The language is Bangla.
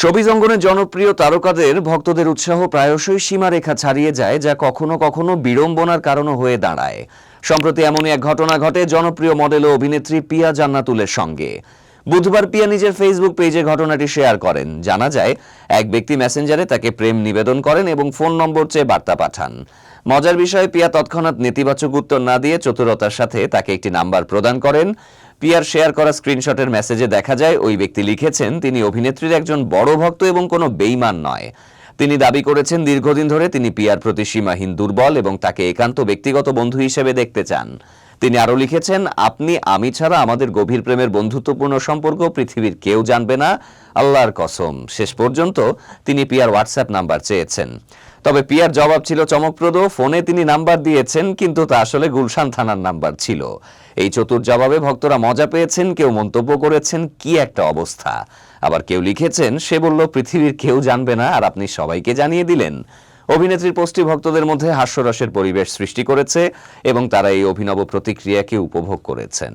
ছবিজ অঙ্গনে জনপ্রিয় তারকাদের ভক্তদের উৎসাহ প্রায়শই সীমারেখা ছাড়িয়ে যায়, যা কখনো কখনো বিড়ম্বনার কারণও হয়ে দাঁড়ায়। সম্প্রতি এমনই এক ঘটনা ঘটে জনপ্রিয় মডেল ও অভিনেত্রী পিয়া জান্নাতুলের সঙ্গে। বুধবার পিয়া নিজের ফেসবুক পেজে ঘটনাটি শেয়ার করেন। জানা যায়, এক ব্যক্তি মেসেঞ্জারে তাকে প্রেম নিবেদন করেন এবং ফোন নম্বর চেয়ে বার্তা পাঠান। মজার বিষয়ে, পিয়া তৎক্ষণাৎ নেতিবাচক উত্তর না দিয়ে চতুরতার সাথে তাকে একটি নাম্বার প্রদান করেন। পিয়ার শেয়ার করা স্ক্রিনশটের মেসেজে দেখা যায়, ওই ব্যক্তি লিখেছেন, তিনি অভিনেত্রীর একজন বড় ভক্ত এবং কোনো বেইমান নয়। তিনি দাবি করেছেন, দীর্ঘদিন ধরে তিনি পিয়ার প্রতি সীমাহীন দুর্বল এবং তাকে একান্ত ব্যক্তিগত বন্ধু হিসেবে দেখতে চান। তিনি আরও লিখেছেন, আপনি, আমি ছাড়া আমাদের গভীর প্রেমের বন্ধুত্বপূর্ণ সম্পর্ক পৃথিবীর কেউ জানবে না। আল্লাহর কসম। শেষ পর্যন্ত তিনি পিয়ার হোয়াটসঅ্যাপ নাম্বার চেয়েছেন। তবে পিয়ার জবাব ছিল চমকপ্রদ। ফোনে তিনি নাম্বার দিয়েছেন, কিন্তু তা আসলে গুলশান থানার নাম্বার ছিল। এই চতুর জবাবে ভক্তরা মজা পেয়েছেন, কেউ মন্তব্য করেছেন, কি একটা অবস্থা। আবার কেউ লিখেছেন, সে বলল, পৃথিবীর কেউ জানবে না। আর আপনি সবাইকে জানিয়ে দিলেন অভিনেত্রীর পোস্টটি ভক্তদের মধ্যে হাস্যরসের পরিবেশ সৃষ্টি করেছে এবং তারা এই অভিনব প্রতিক্রিয়াকে উপভোগ করেছেন।